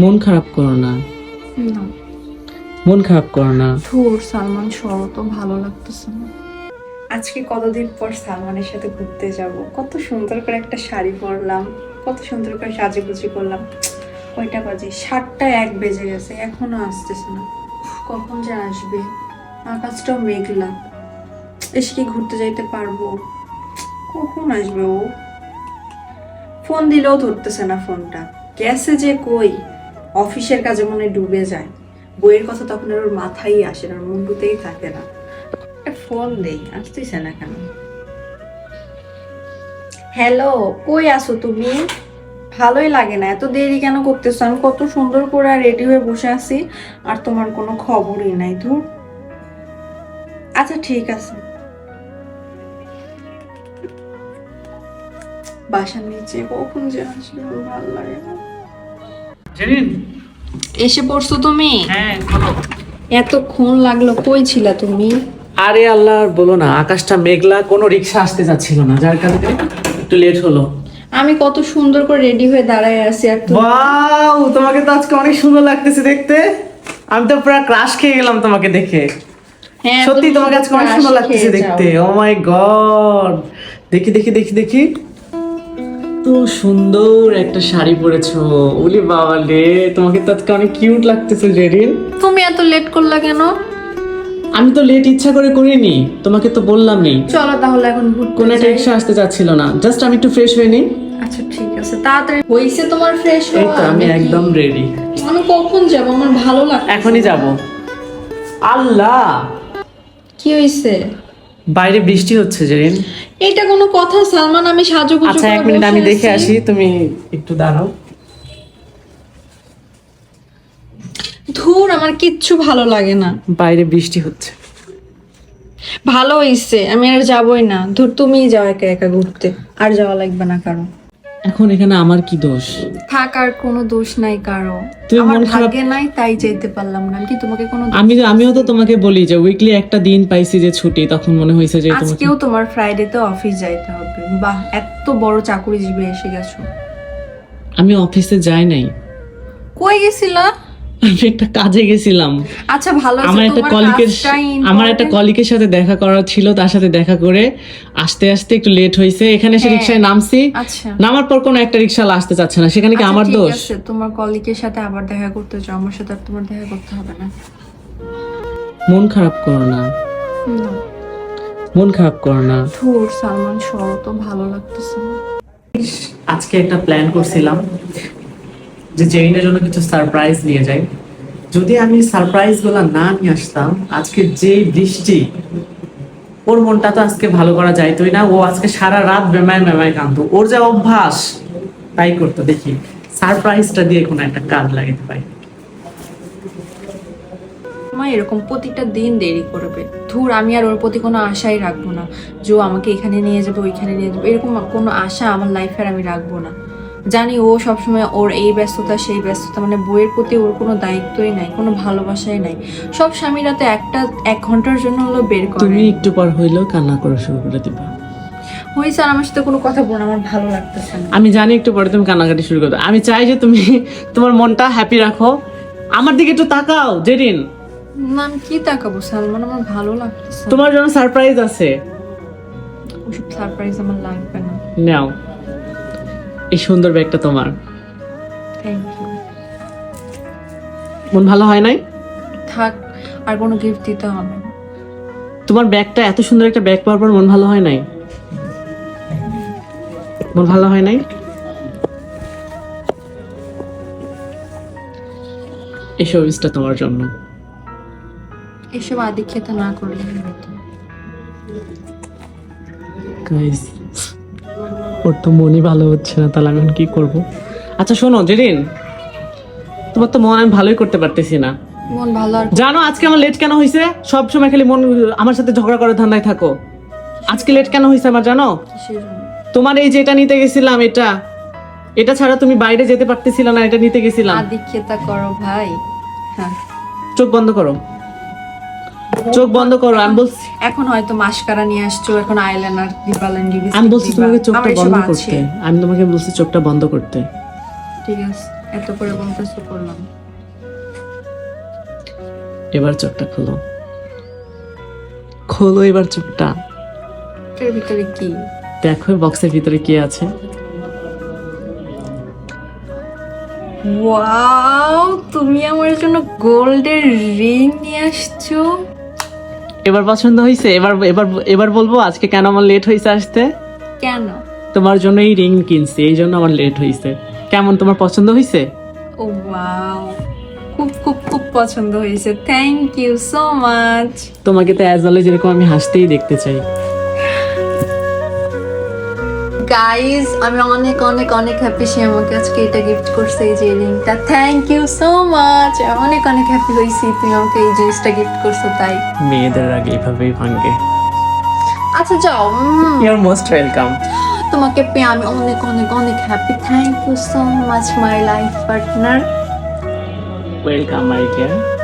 মন খারাপ করো না। না। মন খারাপ করো না। ধুর সালমান সরো তো ভালো লাগতেছে না। আজকে কতদিন পর সালমানের সাথে ঘুরতে যাব? কত সুন্দর করে একটা শাড়ি পরলাম কত সুন্দর করে সাজুগুজি করলাম। কয়টা বাজে? সাতটা এক বেজে গেছে এখনও আসতেছে না। কখন যে আসবে? আকাশটাও মেঘলা। এসে কি ঘুরতে যাইতে পারব? কখন আসবে ও? ফোন দিলেও ধরতেছে না ফোনটা। গেছে যে কই? অফিসের কাজে মনে ডুবে যায়। বইয়ের কথা তখন আর ওর মাথায় আসে না মুন্ডুতেই থাকে না। ফোন দেই, আসতেছে না কেন? হ্যালো, কই আসো তুমি? ভালোই লাগে না, এত দেরি কেন করতেছো? আমি কত সুন্দর করে রেডি হয়ে বসে আছি, আর তোমার কোনো খবরই নাই, ধুর। আচ্ছা ঠিক আছে। বাসার নিচে কখন যে আমার ভালো লাগে না। জেরিন। এসে পড়ছো তুমি? হ্যাঁ বলো। এতক্ষণ লাগল কই ছিলা তুমি? আরে আল্লাহ আর বলো না আকাশটা মেঘলা কোনো রিক্সা আসতে যাচ্ছিল না যার কারণে একটু লেট হলো। আমি কত সুন্দর করে রেডি হয়ে দাঁড়ায় আছি আর তুমি? ওয়াও তোমাকে তো আজকে অনেক সুন্দর লাগতেছে দেখতে। আমি তো পুরো ক্রাশ খেয়ে গেলাম তোমাকে দেখে। হ্যাঁ, সত্যি তুমি তোমাকে আজকে অনেক সুন্দর লাগতেছে দেখতে। ও মাই গড দেখি দেখি দেখি দেখি। সুন্দর একটা শাড়ি পরেছো। উলি বাবা রে তোমাকে তো আজকে অনেক কিউট লাগতেছে জেরিন তুমি এত লেট করলা কেন? আমি তো লেট ইচ্ছা করে করিনি তোমাকে তো বললাম বললামই। চলো তাহলে এখন ঘুরতে কোনো একটা যাই। আসতে চাচ্ছিল না। জাস্ট আমি একটু ফ্রেশ হয়ে নিই। আচ্ছা ঠিক আছে তাড়াতাড়ি। হইছে তোমার ফ্রেশ এই তো আমি একদম রেডি আমি কখন যাব? আমার ভালো লাগে এখনই যাব। আল্লাহ! কি হইছে? বাইরে বৃষ্টি হচ্ছে জেরিন এটা কোনো কথা সালমান আমি সাজুগুজু আচ্ছা এক মিনিট আমি দেখে আসি তুমি একটু দাঁড়াও। ধুর আমার কিচ্ছু ভালো লাগে না। বাইরে বৃষ্টি হচ্ছে। ভালো হইছে আমি আর যাবই না। ধুর তুমিই যাও একা একা ঘুরতে আর যাওয়া লাগবে না কারও। এখন এখানে আমার কি দোষ? থাক আর কোনো দোষ নাই কারও। তুমি আমার মন খারাপ- ভাগ্যে নাই তাই যেতে পারলাম না। আমি কি তোমাকে কোনো দোষ- আমি আমিও তো তোমাকে বলি যে উইকলি একটা দিন পাইছি যে ছুটি তখন মনে হয়েছে যে তোমাকে আজকেও তোমার ফ্রাইডে তো অফিস যাইতে হবে। বাহ এত বড় চাকুরিজীবী এসে গেছো। আমি অফিসে যাই নাই। কই গেছিলা? আমি একটা কাজে গেছিলাম। আচ্ছা ভালো আমার একটা কলিকের আমার একটা কলিকের সাথে দেখা করার ছিল তার সাথে দেখা করে আসতে আসতে একটু লেট হয়েছে এখানে এসে হ্যাঁ। রিক্সায় নামছি। আচ্ছা। নামার পর কোনো একটা রিক্সা আসতে চাচ্ছে না সেখানে কি আচ্ছা, আমার দোষ? তোমার কলিকের সাথে আবার দেখা করতে চাও আমার সাথে আর তোমার দেখা করতে হবে না। মন খারাপ করো না। না। মন খারাপ করো না। ধুর সালমান সরো তো ভালো লাগতেছে আজকে একটা প্ল্যান করছিলাম। যে জেইনের জন্য কিছু সারপ্রাইজ নিয়ে যাই। যদি আমি সারপ্রাইজগুলা না নিয়ে আসতাম, আজকে যে বৃষ্টি, ওর মনটা তো আজকে ভালো করা যাইতোই না। ও আজকে সারা রাত বেমায় বেমায় কাঁদতো। ওর যা অভ্যাস, তাই করতো। দেখি সারপ্রাইজটা দিয়ে কোনো একটা কাজ লাগাতে পারি। এরকম প্রতিটা দিন দেরি করবে। ধুর, আমি আর ওর প্রতি কোনো আশাই রাখব না। যে আমাকে এখানে নিয়ে যাবে, ওইখানে নিয়ে যাবে, এরকম কোনো আশা আমার লাইফে আর আমি রাখব না। জানি ও সবসময় ওর এই ব্যস্ততা সেই ব্যস্ততা মানে বইয়ের প্রতি ওর কোনো দায়িত্বই নাই কোনো ভালোবাসাই নাই। সব স্বামীরা তো একটা এক ঘণ্টার জন্য হলো বের করে। তুমি একটু পর হইলেও কান্না করা শুরু করে দিবা। হয়েছে আর আমার সাথে কোনো কথা বলো আমার ভালো লাগতেছে না। আমি জানি একটু পরে তুমি কান্নাকাটি শুরু করবে। আমি চাই যে তুমি তোমার মনটা হ্যাপি রাখো। আমার দিকে একটু তাকাও জেরিন। না আমি কি তাকাবো সালমান আমার ভালো লাগতেছে তোমার জন্য সারপ্রাইজ আছে। ওসব সারপ্রাইজ আমার লাগবে না। নাও। এই সুন্দর ব্যাগটা তোমার। মন ভালো হয় নাই? থাক আর কোনো গিফট দিতে হবে না। তোমার ব্যাগটা এত সুন্দর একটা ব্যাগ পাওয়ার পর মন ভালো হয় নাই? মন ভালো হয় নাই? এই শোবিসটা তোমার জন্য। এসব আদি খেতে না করলে গাইস ওর তো মনই ভালো হচ্ছে না তাহলে আমি এখন কি করব? আচ্ছা শোনো জেরিন তোমার তো মন আমি ভালোই করতে পারতেছি না। মন ভালো আর জানো আজকে আমার লেট কেন হয়েছে সব সময় খালি মন আমার সাথে ঝগড়া করার ধান্দায় থাকো। আজকে লেট কেন হয়েছে আমার জানো? কিসের জন্য? তোমার এই যেটা নিতে গেছিলাম এটা এটা ছাড়া তুমি বাইরে যেতে পারতেছিল না এটা নিতে গেছিলাম। আদি খেতা করো ভাই। হ্যাঁ। চোখ বন্ধ করো। চোখ বন্ধ করো আমি বলছি। এখন হয়তো মাস্কারা নিয়ে আসছো এখন আইলাইনার দিবালেন আমি বলছি তোমাকে চোখটা বন্ধ করতে। আমি তোমাকে বলছি চোখটা বন্ধ করতে। ঠিক আছে এত করে বলতেছো করলাম। এবার চোখটা খোলো। খোলো এবার চোখটা। এর ভিতরে কি? দেখো বক্সের ভিতরে কি আছে। ওয়াও তুমি আমার জন্য গোল্ডের রিং নিয়ে আসছো। এবার পছন্দ হয়েছে এবার এবার এবার বলব আজকে কেন আমার লেট হয়েছে আসতে? কেন? তোমার জন্য এই রিং কিনছি এই জন্য আমার লেট হয়েছে কেমন তোমার পছন্দ হয়েছে ও ওয়াও খুব খুব খুব পছন্দ হয়েছে থ্যাংক ইউ সো মাচ তোমাকে তো অ্যাজ অলওয়েজ এরকম আমি হাসতেই দেখতে চাই। গাইজ আমি অনেক অনেক অনেক হ্যাপি সে আমাকে আজকে এটা গিফট করছে এই যে রিংটা। থ্যাংক ইউ সো মাচ অনেক অনেক হ্যাপি হয়েছি তুমি আমাকে এই জিনিসটা গিফট করছ তাই। মেয়েদের আগে এভাবেই ভাঙ্গে আচ্ছা যাও ইউর মোস্ট ওয়েলকাম তোমাকে পেয়ে আমি অনেক অনেক অনেক happy thank you so much my life partner welcome my dear